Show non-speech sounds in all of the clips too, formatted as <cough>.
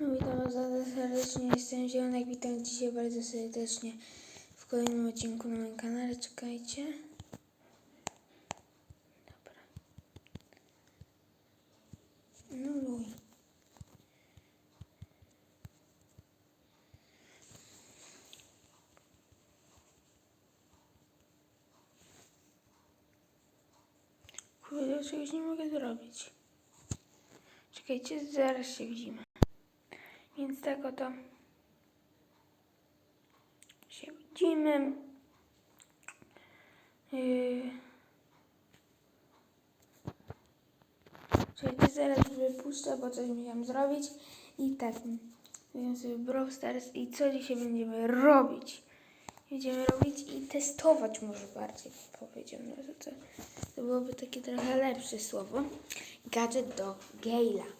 No, witam Was bardzo serdecznie, jestem Zielonek, witam dzisiaj bardzo serdecznie w kolejnym odcinku na moim kanale, czekajcie. Dobra. No luj. Kurde, czegoś nie mogę zrobić. Czekajcie, zaraz się widzimy. Więc tak oto się widzimy. Yy. Czekajcie, zaraz wypuszczę, bo coś musiałam zrobić. I tak, wiem sobie Brawl Stars i co dzisiaj będziemy robić? Będziemy robić i testować może bardziej powiedział. No to, to, to byłoby takie trochę lepsze słowo. Gadżet do Gale'a.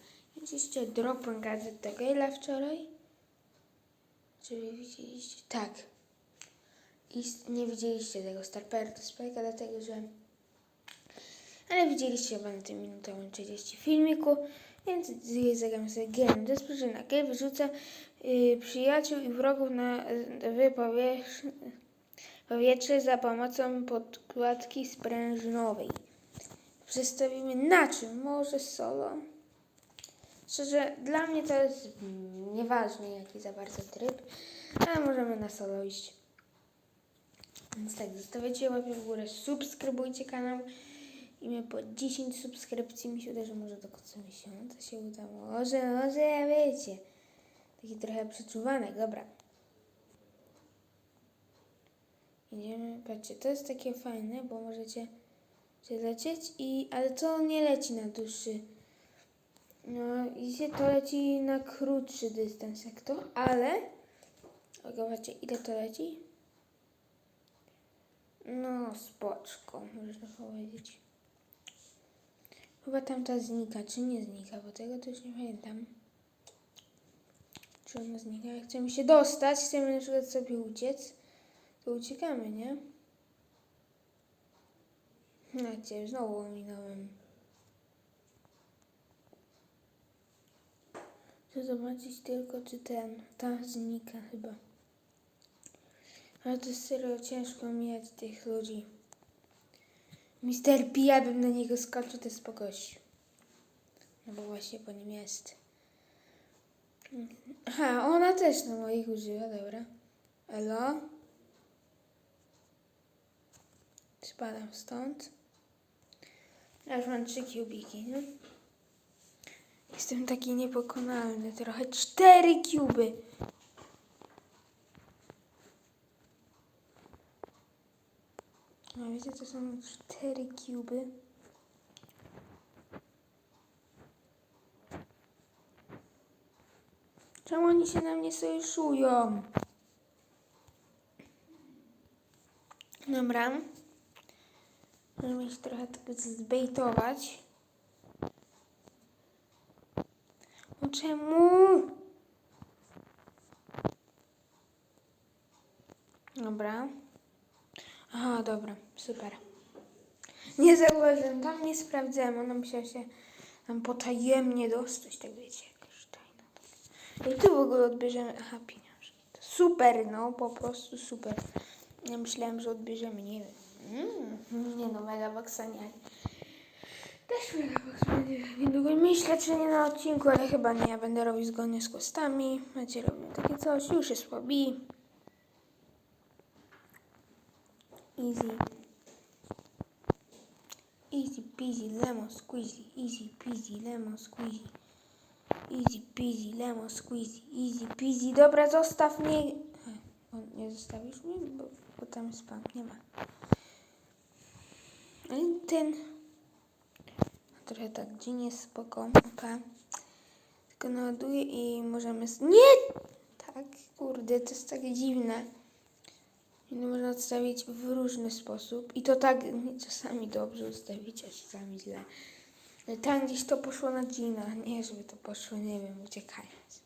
Dropłem gadżet do Gale'a wczoraj. Czy widzieliście? Tak. I nie widzieliście tego Starpera to Spike'a, dlatego że... Ale widzieliście chyba na tym minutowym 30 filmiku, więc zagram sobie Game. Jest przyczyna. Gale wyrzuca yy, przyjaciół i wrogów na powietrze za pomocą podkładki sprężynowej. Przedstawimy na czym? Może solo? Szczerze, dla mnie to jest nieważne jaki za bardzo tryb, ale możemy na solo iść. Więc tak, zostawiajcie łapę w górę, subskrybujcie kanał i mnie po 10 subskrypcji mi się uda, że może do końca miesiąca się uda. Może, może, ja wiecie. Taki trochę przeczuwanek, dobra. Idziemy, patrzcie, to jest takie fajne, bo możecie lecieć i, ale to nie leci na dłuższy no i się to leci na krótszy dystans jak to, ale zobaczcie ile to leci. No spoczko, można powiedzieć. Chyba tamta znika, czy nie znika, bo tego już nie pamiętam. Czy ona znika? Jak chcemy się dostać, chcemy na przykład sobie uciec, to uciekamy, nie? Znacie, znowu ominąłem. Chcę zobaczyć tylko, czy ten, ta znika chyba. Ale to jest serio ciężko mijać tych ludzi. Mister P, ja bym na niego skoczył, to jest gościu. No bo właśnie po nim jest. Aha, ona też na moich używa, dobra. Elo? Spadam stąd. Już mam trzy kubiki, no. Jestem taki niepokonalny trochę. Cztery kuby. No wiecie, to są cztery kuby. Czemu oni się na mnie sojuszują? Dobra. Możemy ich trochę tak zbejtować. No czemu? Dobra. Aha, dobra, super. Nie zauważyłem, tam nie sprawdzałem, ona musiała się tam potajemnie dostać, tak wiecie, jakaś tajna. I tu w ogóle odbierzemy, aha, pieniążki. Super, no, po prostu super. Ja myślałem, że odbierzemy, nie wiem. Mm, nie no, mega nie. Też Megabox będzie niedługo. Myślę, czy nie na odcinku, ale chyba nie. Będę robił zgodnie z questami. Macie robimy takie coś. Już jest słabi. Easy. Easy peasy lemon squeezy. Easy peasy lemon squeezy. Easy peasy lemon squeezy. Easy peasy. Dobra, zostaw mnie. O, nie zostawisz mnie, bo, bo tam spam. Nie ma. Ten trochę tak dziwnie, spoko, opa. Tylko naładuję i możemy... Nie! Tak, kurde, to jest takie dziwne. I to można odstawić w różny sposób. I to tak czasami dobrze ustawić, a czasami źle. Tam gdzieś to poszło na Gina. Nie, żeby to poszło, nie wiem, uciekając.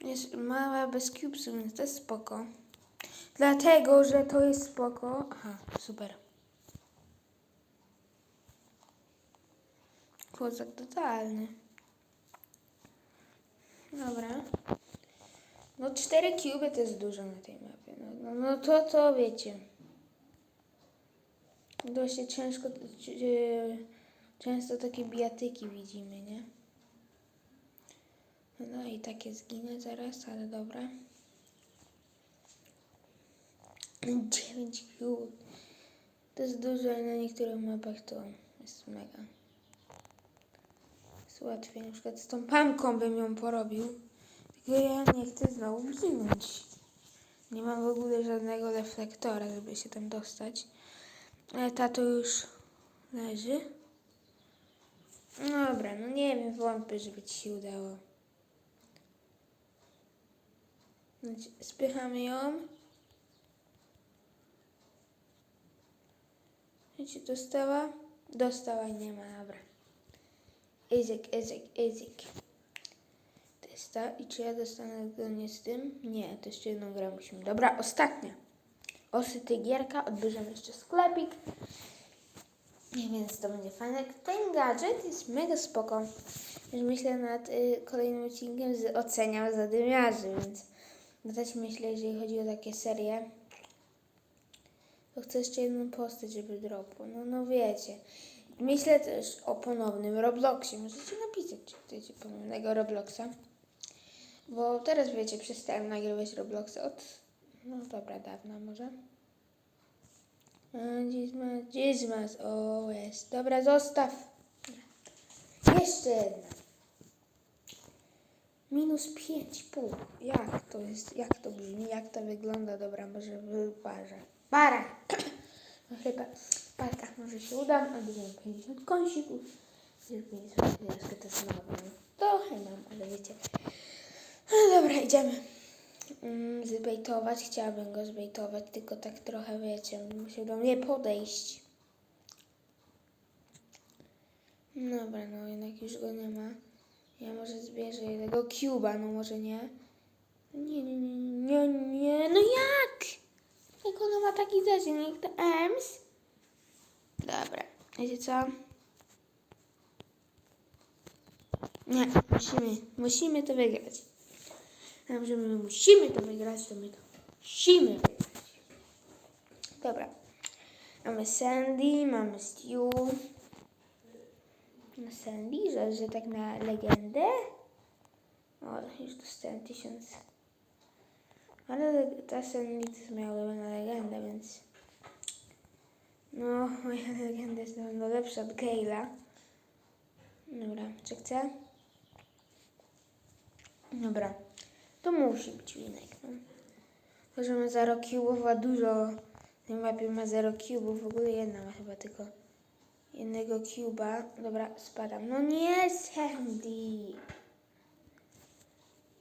Jest mała bez cubesów, więc to jest spoko. Dlatego, że to jest spoko. Aha, super. Kozak totalny. Dobra. No cztery cuby to jest dużo na tej mapie. No, no, no to, to wiecie. Dość ciężko, e, często takie bijatyki widzimy, nie? No i takie zginę zaraz, ale dobra. 9 cube. To jest dużo, ale na niektórych mapach to jest mega. Łatwiej. Na przykład z tą pamką bym ją porobił. Tylko ja nie chcę znowu ginąć. Nie mam w ogóle żadnego reflektora, żeby się tam dostać. Ale tato już leży. Dobra, no nie wiem, wątpię, żeby ci się udało. Znaczy, Spychamy ją. Czy dostała? Dostała, nie ma, dobra. Ezik, ezik, ezik. To jest ta. I czy ja dostanę go nie z tym? Nie, to jeszcze jedną grę musimy. Dobra, ostatnia. Osyty odbierzemy jeszcze sklepik. Nie, więc to będzie fajne. Ten gadżet jest mega spoko. Już myślę nad y, kolejnym odcinkiem z oceniam zadymiarzy, więc dodać myślę, jeżeli chodzi o takie serie, to chcę jeszcze jedną postać, żeby dropło. No, no wiecie. Myślę też o ponownym Robloxie. Możecie napisać, czy chcecie ponownego Robloxa. Bo teraz wiecie, przestałem nagrywać Robloxa od, no dobra, dawna może. Gizmas, Gizmas, o jest. Dobra, zostaw. Jeszcze jedna. Minus 5,5. Jak to jest, jak to brzmi, jak to wygląda? Dobra, może wyparzę. Para! Chyba w parkach może się uda, a bierzemy 50 kąsików. Nie zrobić troszkę to znowu. Trochę mam, ale wiecie. No dobra, idziemy. Mm, zbejtować, chciałabym go zbejtować, tylko tak trochę wiecie, musiał do mnie podejść. Dobra, no jednak już go nie ma. Ja może zbierzę jednego cuba, no może. Nie, nie, nie, nie, nie, no jak? Jak ona ma taki zasięg, to EMS? Dobra, wiecie co? Nie, musimy, musimy to wygrać. Dobrze, my musimy to wygrać, to my to musimy wygrać. Dobra. Mamy Sandy, mamy Stu. Na Sandy, że, że tak na legendę. O, już dostałem tysiąc. Ale to jest moja ulubiona legenda, więc... No, moja <laughs> legenda jest na pewno lepsza od Gale'a. Dobra, czy chcę? Dobra. To musi być winek. No. To, że ma 0 cubów, a dużo tej mapie ma 0 cubów. W ogóle jedna ma chyba tylko jednego cuba. Dobra, spadam. No nie, Sandy!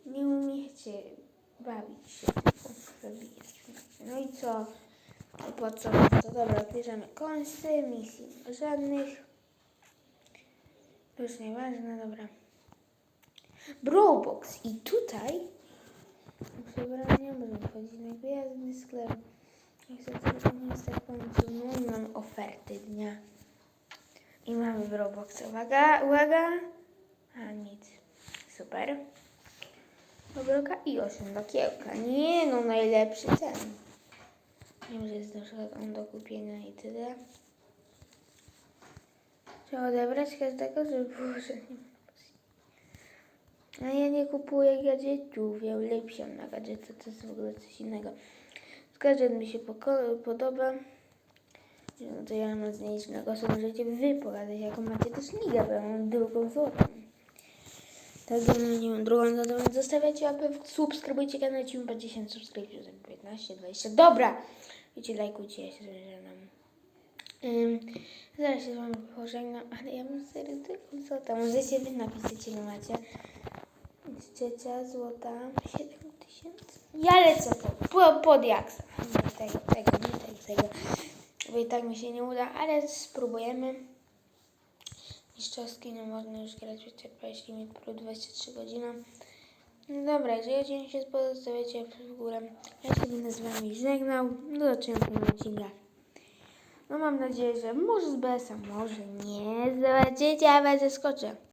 Nie umiecie bawić się. No i co? No po co? To dobra, bierzemy kąsy, misji żadnych. Już nieważne, dobra. Brobox i tutaj przebrania będą wchodzić na gwiazdy sklep. Tylko nie jest tak końcu, no i mam oferty dnia. I mamy Brobox. Uwaga, uwaga. A nic. Super. Obroka i 8 do kiełka. Nie no, najlepszy ten. Wiem, że jest on do kupienia i tyle. Trzeba odebrać każdego, żeby było, że nie ma a ja nie kupuję gadżetów, ja ulepszam na gadżety, to jest w ogóle coś innego. Gadżet mi się podoba. No to ja mam z niej głosu, możecie wy pogadać, jaką macie też ligę, bo ja mam drugą złotą. Także nie mam drugą więc zostawiacie łapę, subskrybujcie kanał, ci po 10 subskrypcji, 15, 20. Dobra! Wiecie, lajkujcie, ja się żegnam. Um, zaraz się z wami pożegnam, ale ja mam serio tylko złota. Możecie wy napisać, ile macie. Trzecia złota, 7 tysięcy. Ja lecę po, po, pod jaksa. Tego, tego, tego, tego. Bo i tak mi się nie uda, ale spróbujemy. Mistrzowski nie można już grać, wyczerpałeś limit pro 23 godziny. No dobra, jeżeli odcinek się spodobał, zostawiacie w górę. Ja się będę z wami żegnał. Do zobaczenia w kolejnym odcinku. No mam nadzieję, że może z BS-a, może nie. Zobaczycie, a was zaskoczę.